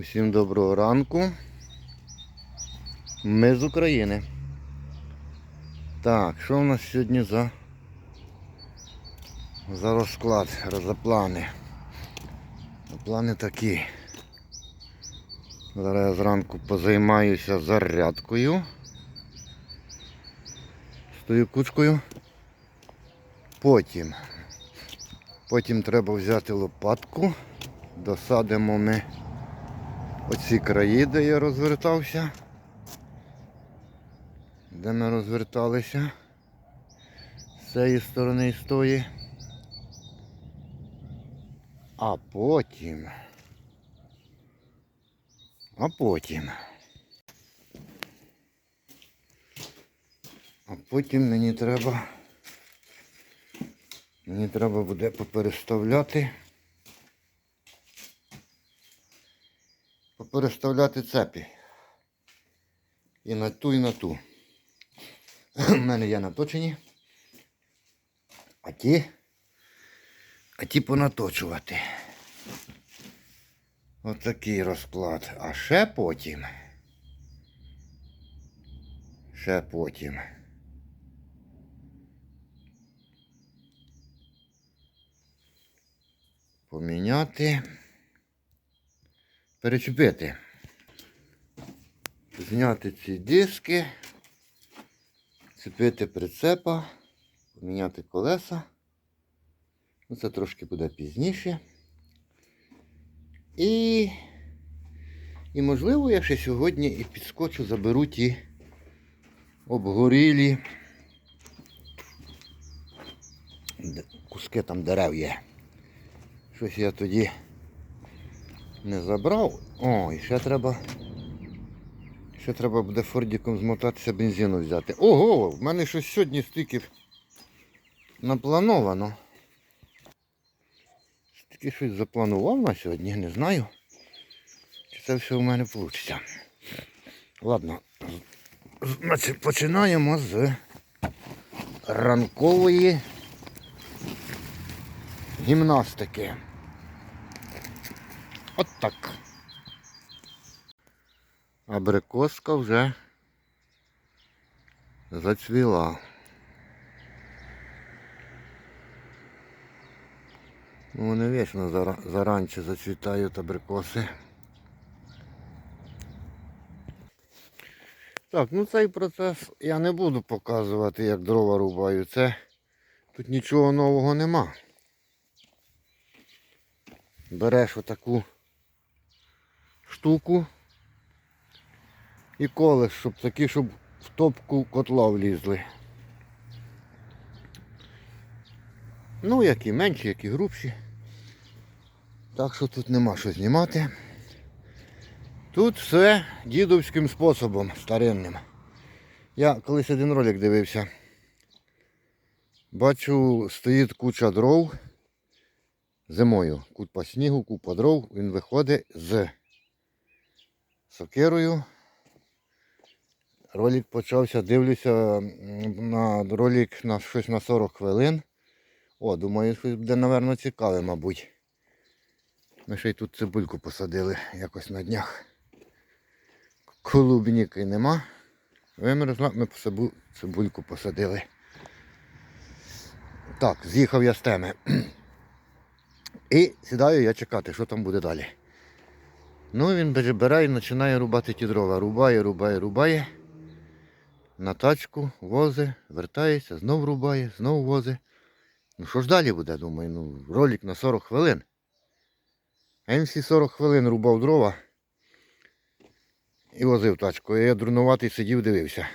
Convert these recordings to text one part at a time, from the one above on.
Усім доброго ранку. Ми з України. Так, що в нас сьогодні за, за розклад, за плани? Плани такі. Зараз я зранку позаймаюся зарядкою. Стою кучкою. Потім. Потім треба взяти лопатку. Досадимо ми оці краї, де я розвертався. Де ми розверталися. З цієї сторони і з тої. А потім. А потім. А потім мені треба. Мені треба буде попереставляти. Попереставляти цепі. І на ту, і на ту. У мене є наточені. А ті. А ті понаточувати. Отакий розклад. А ще потім. Ще потім. Поміняти. Перечепити. Зняти ці диски. Цепити прицепа. Поміняти колеса. Ну, це трошки буде пізніше. І, і можливо, я ще сьогодні і підскочу, заберу ті обгорілі куски там дерев є. Щось я тоді не забрав. О, і ще треба. Ще треба буде фордіком змотатися бензину взяти. Ого, в мене щось сьогодні стільки наплановано. Тільки щось запланував на сьогодні, не знаю. Чи це все у мене вийде. Ладно, починаємо з ранкової гімнастики. От так. Абрикоска вже зацвіла. Ну, Вони вічно заранче зацвітають абрикоси. Так, ну цей процес я не буду показувати, як дрова рубаю. Це тут нічого нового нема. Береш отаку штуку і колеш, щоб такі, щоб в топку котла влізли. Ну, які менші, які грубші. Так що тут нема що знімати. Тут все дідовським способом старинним. Я колись один ролик дивився. Бачу, стоїть куча дров зимою. Купа снігу, купа дров. Він виходить з сокирою. Ролик почався, дивлюся на ролик на щось на 40 хвилин. О, думаю, щось буде, напевно, цікаве, мабуть. Ми ще й тут цибульку посадили якось на днях. Клубніки нема. Вимерзла, ми цибульку посадили. Так, з'їхав я з теми. І сідаю я чекати, що там буде далі. Ну, він бере- і починає рубати ті дрова. Рубає, рубає, рубає. На тачку вози, вертається, знов рубає, знов вози. Ну що ж далі буде, думаю, ну, ролик на 40 хвилин. А він всі 40 хвилин рубав дрова і возив тачку. Я дурнуватий сидів, дивився.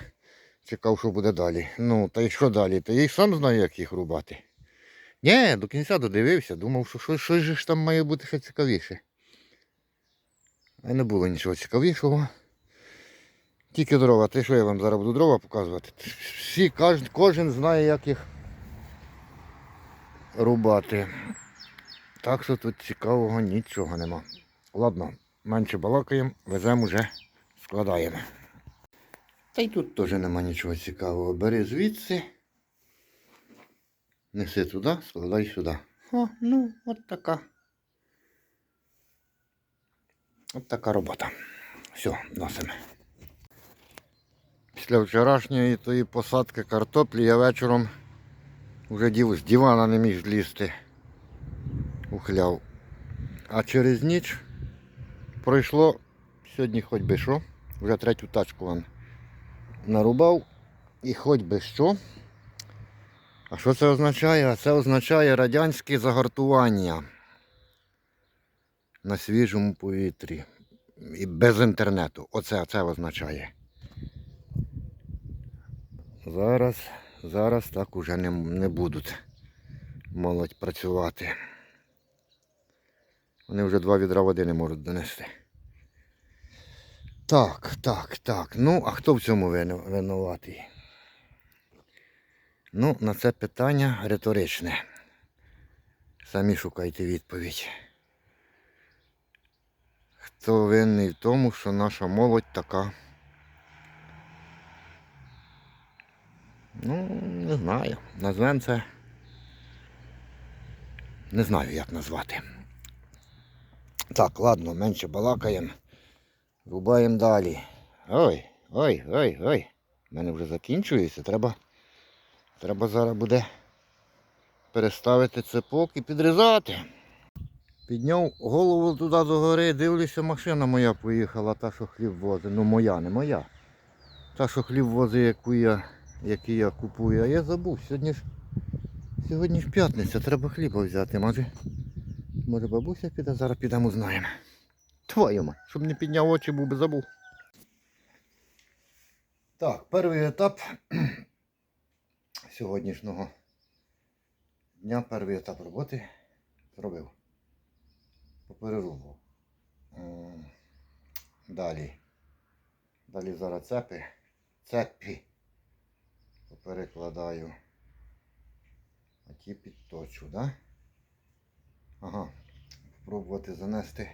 Чекав, що буде далі. Ну, та й що далі? Та я й сам знаю, як їх рубати. Ні, до кінця додивився, думав, що щось, щось ж там має бути ще цікавіше. Не було нічого цікавішого. Тільки дрова. Ти що я вам зараз буду дрова показувати? Всі, кожен, кожен знає, як їх рубати. Так що тут цікавого нічого нема. Ладно, менше балакаємо, веземо вже, складаємо. Та й тут теж нема нічого цікавого. Бери звідси, неси туди, складай сюди. О, ну, от така. От така робота. Все, носимо. Після вчорашньої тої посадки картоплі я вечором вже з дивана не міг злізти. Ухляв. А через ніч пройшло сьогодні хоч би що. Вже третю тачку вам нарубав. І хоч би що. А що це означає? Це означає радянське загартування на свіжому повітрі. І без інтернету. Оце це означає. Зараз, зараз так уже не, не будуть молодь працювати. Вони вже два відра води не можуть донести. Так, так, так. Ну, а хто в цьому винуватий? Ну, на це питання риторичне. Самі шукайте відповідь. Хто винний в тому, що наша молодь така? Ну, не знаю. Назвемо це. Не знаю, як назвати. Так, ладно, менше балакаємо. Рубаємо далі. Ой, ой, ой, ой. У мене вже закінчується. Треба, треба зараз буде переставити цепок і підрізати. Підняв голову туди до гори, дивлюся, машина моя поїхала, та, що хліб возить. Ну моя, не моя. Та, що хліб возить, яку я, який я купую. А я забув, сьогодні ж, сьогодні ж п'ятниця, треба хліба взяти. Може, може бабуся піде, зараз підемо узнаємо. Твою мать, щоб не підняв очі, був би забув. Так, перший етап сьогоднішнього дня, перший етап роботи зробив. Поперерубав. М, Далі. Далі зараз цепи. Цепі. Поперекладаю. А ті підточу, да? Ага. Пробувати занести.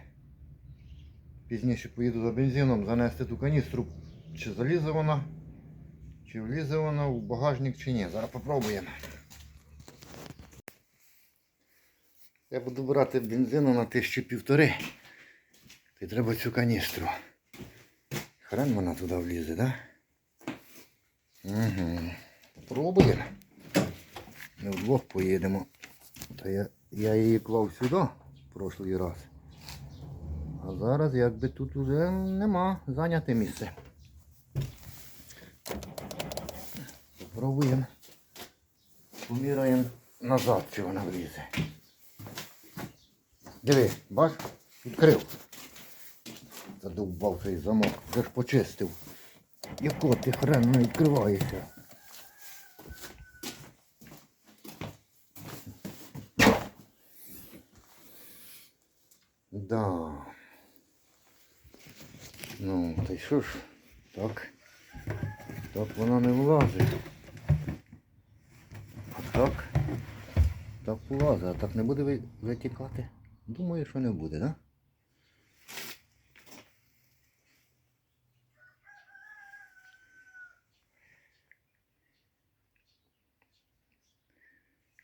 Пізніше поїду за бензином, занести ту каністру. Чи залізе вона, чи влізе вона в багажник, чи ні. Зараз попробуємо. Я буду брати бензину на тисячу півтори. Ти треба цю каністру. Хрен вона туди влізе, да? Угу. Попробуємо. Ми вдвох поїдемо. Та я, я її клав сюди в прошлий раз. А зараз якби тут уже нема зайняте місце. Попробуємо. Поміряємо назад, чи вона влізе. Диви, бач, відкрив. Задовбав цей замок, вже ж почистив. Яко ти хрен не відкриваєшся. Да. Ну, та й що ж, так. Так вона не влазить. А так. Так влазить, а так не буде ви- витікати. Думаю, що не буде, да?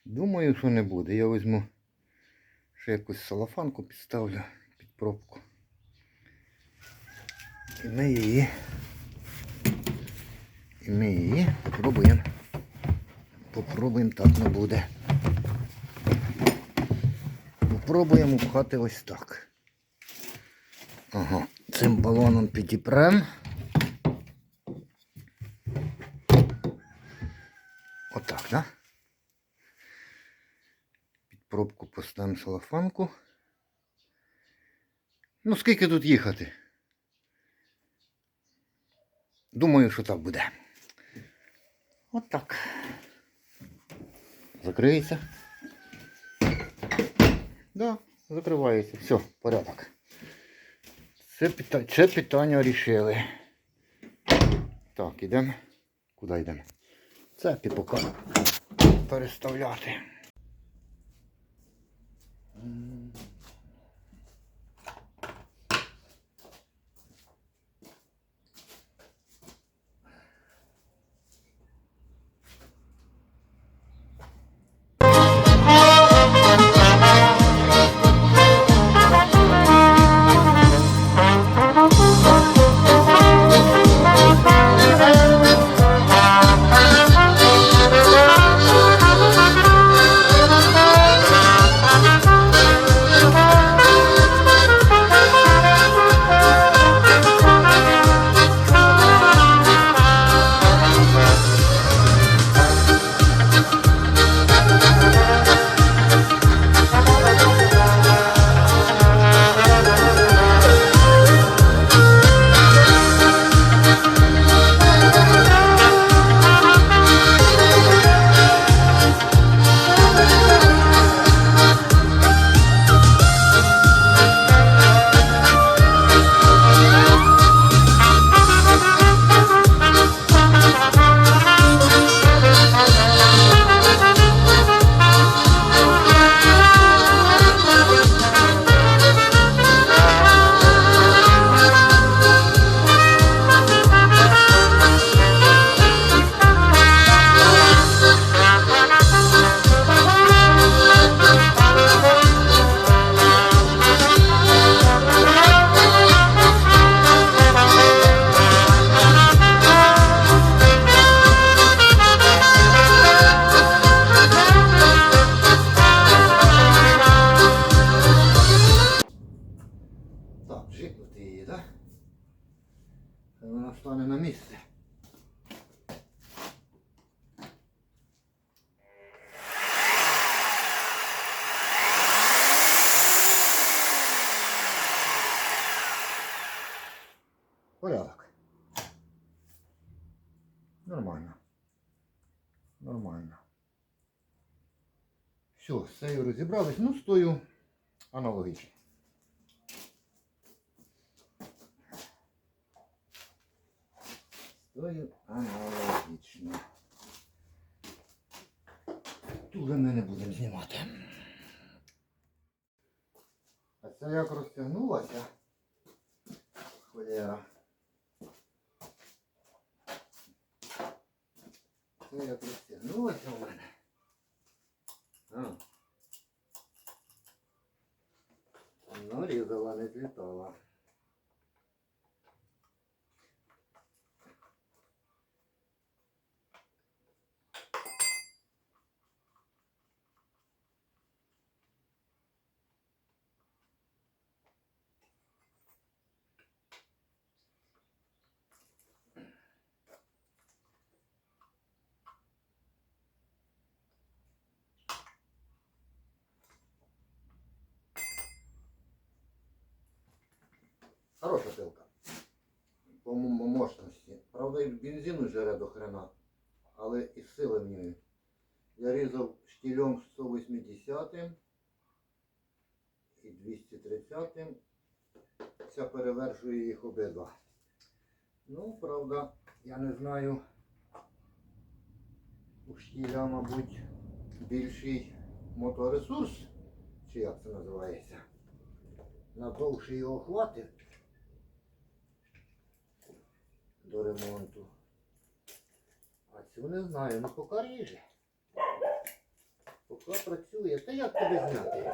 Думаю, що не буде. Я візьму ще якусь салафанку підставлю під пробку. І ми її. І ми її попробуємо. Попробуємо так не буде. Попробуємо пхати ось так. Ага, цим балоном підіпрем. Отак, да? Під пробку поставимо салафанку. Ну, скільки тут їхати? Думаю, що так буде. Отак. Закриється. Да, закривається. Все, порядок. Це, пита... Це питання рішили. Так, ідемо. Куди йдемо? Це поки переставляти. Все, з розібрались. Ну, стою аналогічно. Стою аналогічно. Тут ми не будемо знімати. А це як розтягнулася. Холєра. Це як розтягнулася у мене. А. Ну, різала, не злітала. Хороша пилка. По мо- мощності. Правда, і бензину жере до хрена. Але і сили в ній. Я різав штілем 180 і 230. Ця перевершує їх обидва. Ну, правда, я не знаю. У штіля, мабуть, більший моторесурс, чи як це називається. Надовше його хватить до ремонту. А цю не знаю, ну поки ріже. Поки працює. Та як тебе зняти?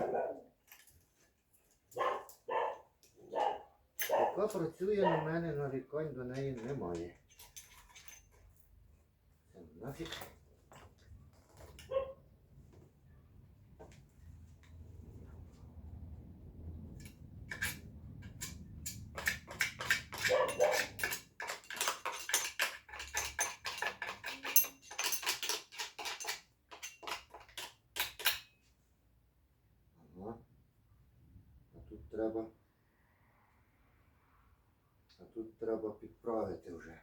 Поки працює на мене, нарікань до неї немає. Нафіг. Ага. А тут треба. А тут треба підправити вже.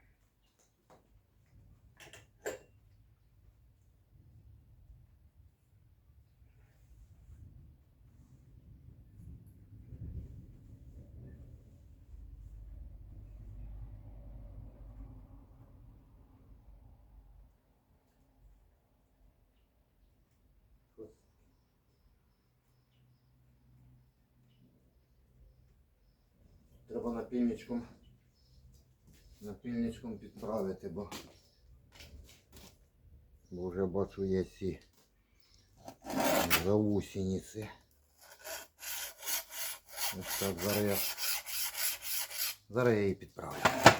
Треба напільничком, напільничком підправити, бо, бо вже бачу є ці заусениці. Ось так зараз я, зараз я її підправлю.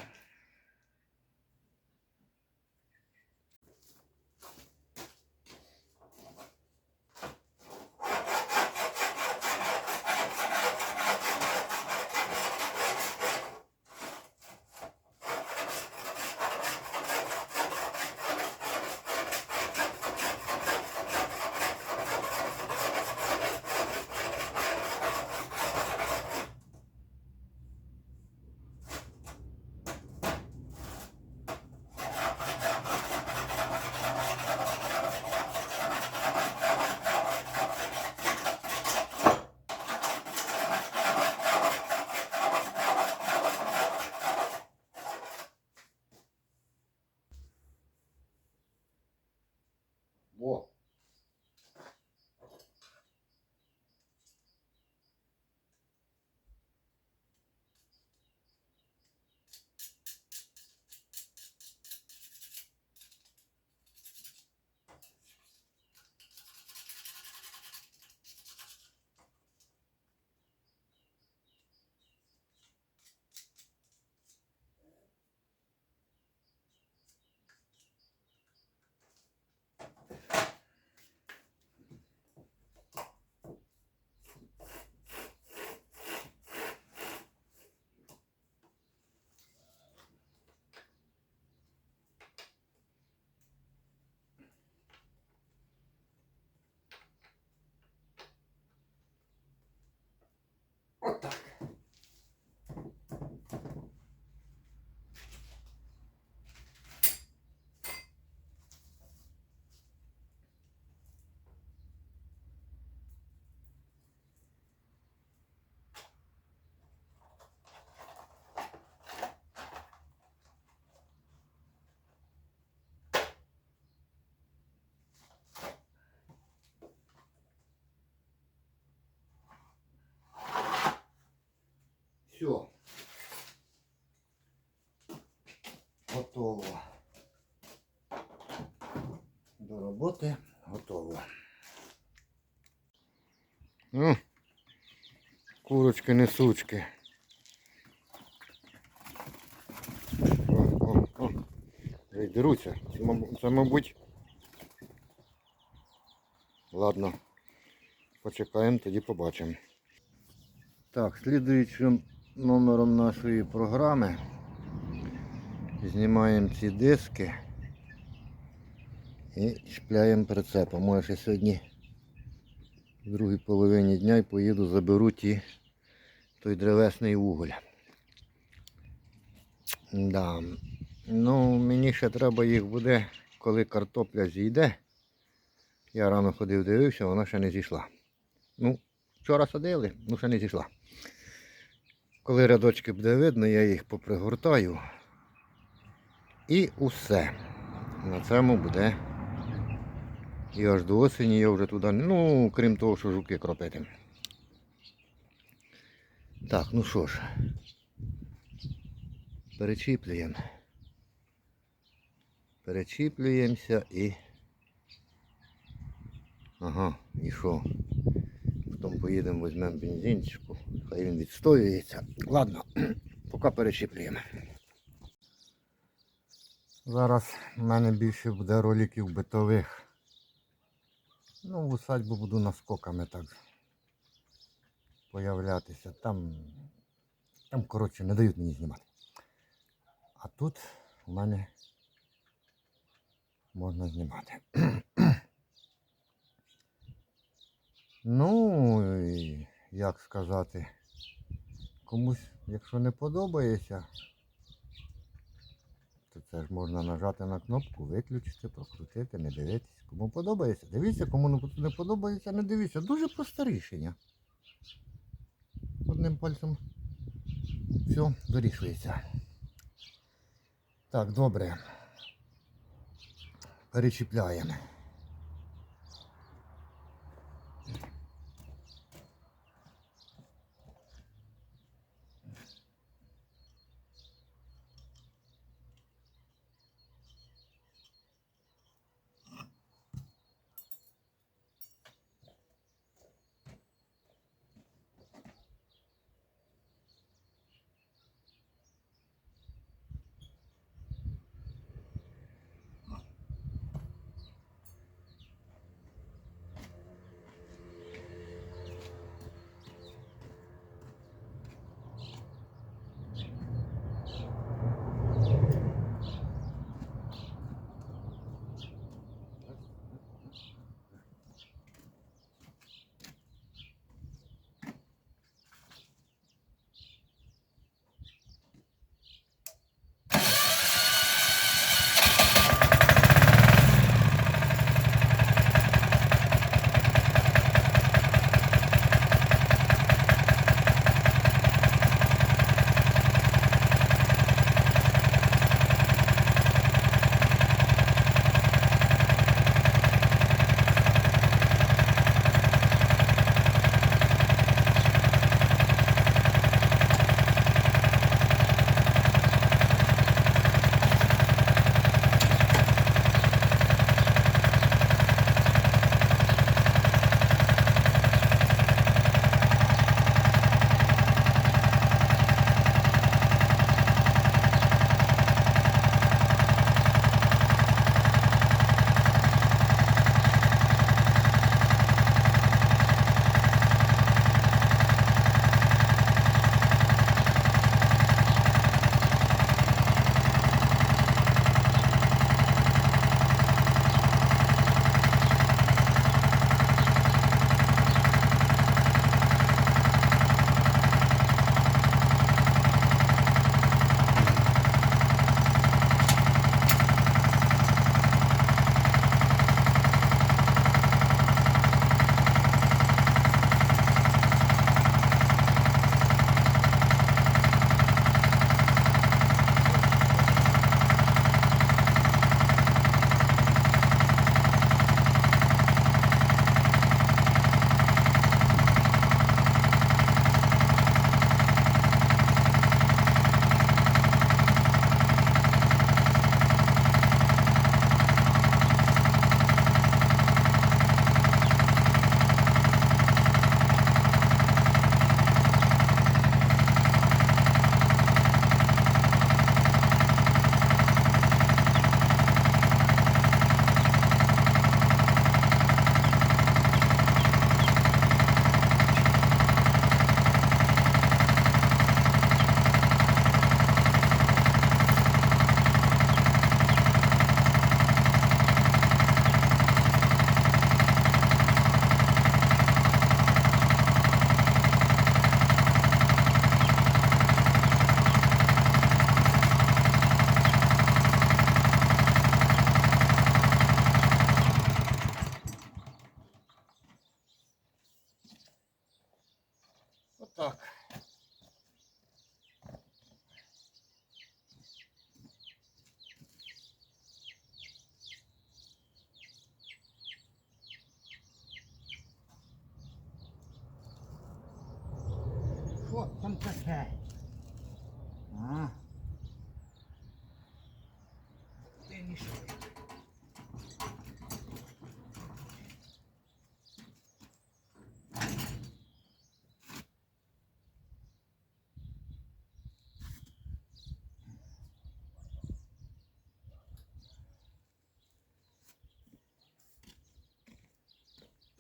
Все. Готово. До роботи готово. Ну, курочки несучки. О, о, о. Деруться. Це, мабуть. Ладно. Почекаємо, тоді побачимо. Так, слідуючим номером нашої програми знімаємо ці диски і чіпляємо прицепом. Може ще сьогодні в другій половині дня і поїду, заберу ті, той древесний уголь. Да. Ну, мені ще треба їх буде, коли картопля зійде. Я рано ходив, дивився, вона ще не зійшла. Ну, вчора садили, ну ще не зійшла. Коли рядочки буде видно, я їх попригортаю. І усе. На цьому буде. І аж до осені я вже туди, ну, крім того, що жуки кропити. Так, ну що ж. Перечіплюємо. Перечіплюємося і. Ага, і що? Потім поїдемо, візьмемо бензинчику. Хай він відстоюється. Ладно, поки перечіплюємо. Зараз в мене більше буде роликів битових. Ну, в усадьбу буду наскоками так появлятися. Там, там, коротше, не дають мені знімати. А тут у мене можна знімати. Ну, як сказати, комусь, якщо не подобається, то це ж можна нажати на кнопку, виключити, прокрутити, не дивитися. Кому подобається, дивіться, кому не- подобається, не дивіться. Дуже просте рішення. Одним пальцем все вирішується. Так, добре. Перечіпляємо.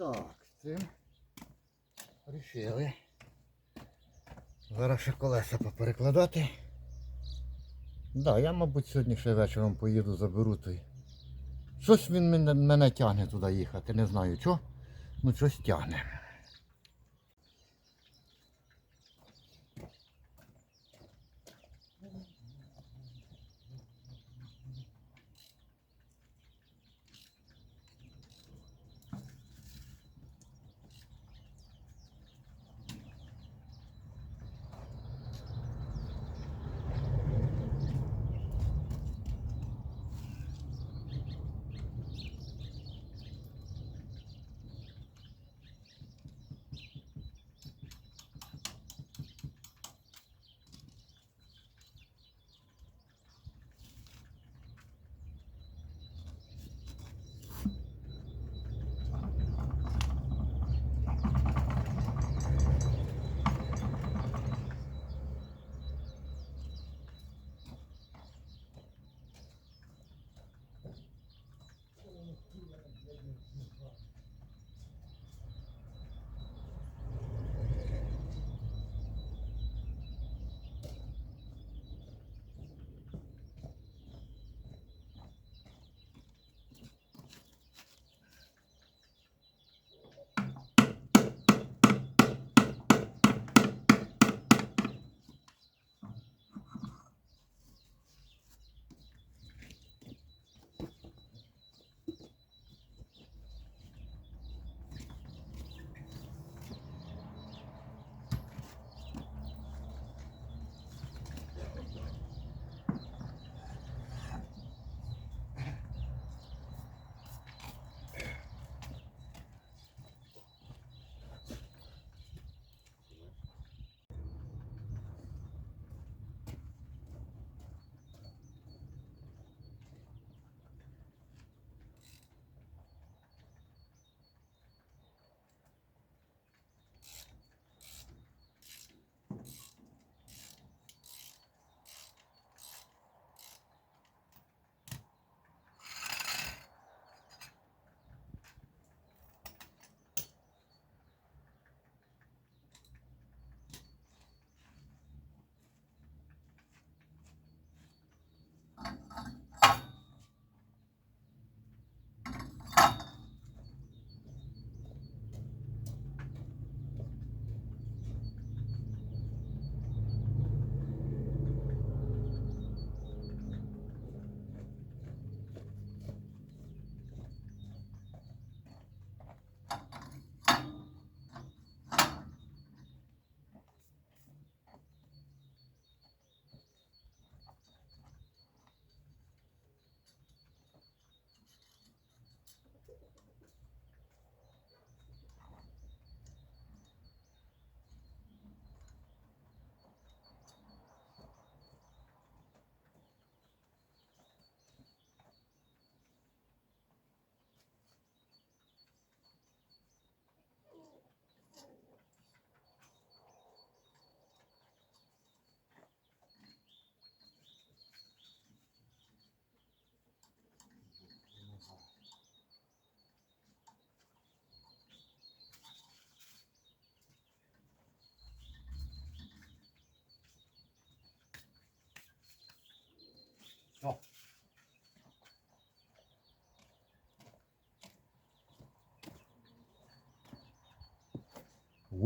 Так, цим рішили. Зараз ще колеса поперекладати. Да, я, мабуть, сьогодні ще вечором поїду, заберу той. Щось він мене, мене тягне туди їхати, не знаю що. Ну щось тягне.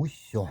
Усьо.